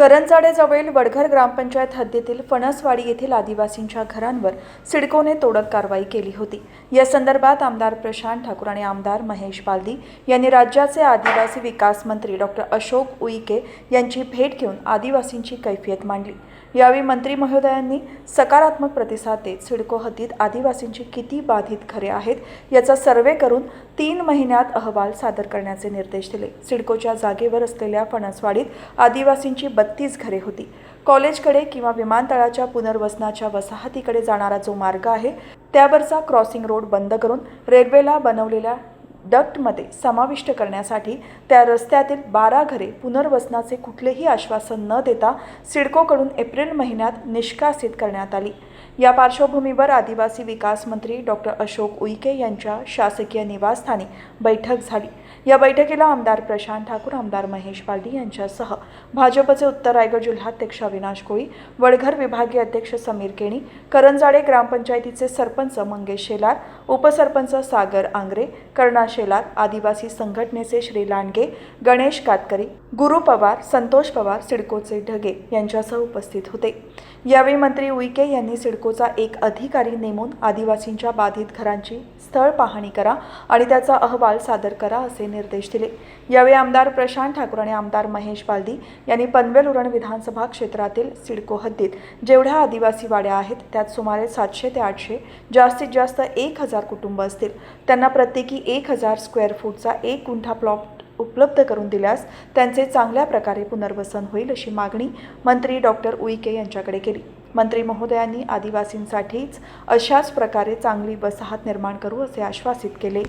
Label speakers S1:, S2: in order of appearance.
S1: करंजाडेजवळील वडघर ग्रामपंचायत हद्दीतील फणसवाडी येथील आदिवासींच्या घरांवर सिडकोने तोडक कारवाई केली होती. या संदर्भात आमदार प्रशांत ठाकूर आणि आमदार महेश बालदी यांनी राज्याचे आदिवासी विकास मंत्री डॉक्टर अशोक उईके यांची भेट घेऊन आदिवासींची कैफियत मांडली. यावेळी मंत्री महोदयांनी सकारात्मक प्रतिसाद देत सिडको हद्दीत आदिवासींची किती बाधित घरे आहेत याचा सर्वे करून तीन महिन्यात अहवाल सादर करण्याचे निर्देश दिले. सिडकोच्या जागेवर असलेल्या फणसवाडीत आदिवासींची बत्तीस घरे होती. कॉलेजकडे किंवा विमानतळाच्या पुनर्वसनाच्या वसाहतीकडे जाणारा जो मार्ग आहे त्यावरचा क्रॉसिंग रोड बंद करून रेल्वेला बनवलेल्या डक्टमध्ये समाविष्ट करण्यासाठी त्या रस्त्यातील बारा घरे पुनर्वसनाचे कुठलेही आश्वासन न देता सिडकोकडून एप्रिल महिन्यात निष्कासित करण्यात आली. या पार्श्वभूमीवर आदिवासी विकास मंत्री डॉक्टर अशोक उईके यांच्या शासकीय निवासस्थानी बैठक झाली. या बैठकीला आमदार प्रशांत ठाकूर आमदार महेश पालडी यांच्यासह भाजपचे उत्तर रायगड जिल्हाध्यक्ष अविनाश कोळी वडघर विभागीय अध्यक्ष समीर केणी करंजाडे ग्रामपंचायतीचे सरपंच मंगेश शेलार उपसरपंच सागर आंग्रे कर्णा शेलार आदिवासी संघटनेचे श्री लांडगे गणेश कातकरी गुरु पवार संतोष पवार सिडकोचे ढगे यांच्यासह उपस्थित होते. यावेळी मंत्री उईके यांनी सिडको सिडकोचा एक अधिकारी नेमून आदिवासींच्या बाधित घरांची स्थळ पाहणी करा आणि त्याचा अहवाल सादर करा असे निर्देश दिले. यावेळी आमदार प्रशांत ठाकूर आणि आमदार महेश बालदी यांनी पनवेल उरण विधानसभा क्षेत्रातील सिडको हद्दीत जेवढ्या आदिवासी वाड्या आहेत त्यात सुमारे सातशे ते आठशे जास्तीत जास्त एक हजार कुटुंब असतील. त्यांना प्रत्येकी एक हजार स्क्वेअर फूटचा एक गुंठा प्लॉट उपलब्ध करून दिल्यास त्यांचे चांगल्या प्रकारे पुनर्वसन होईल अशी मागणी मंत्री डॉक्टर उईके यांच्याकडे केली. मंत्री महोदयांनी आदिवासींसाठीच अशाच प्रकारे चांगली वसाहत निर्माण करू असे आश्वासित केले.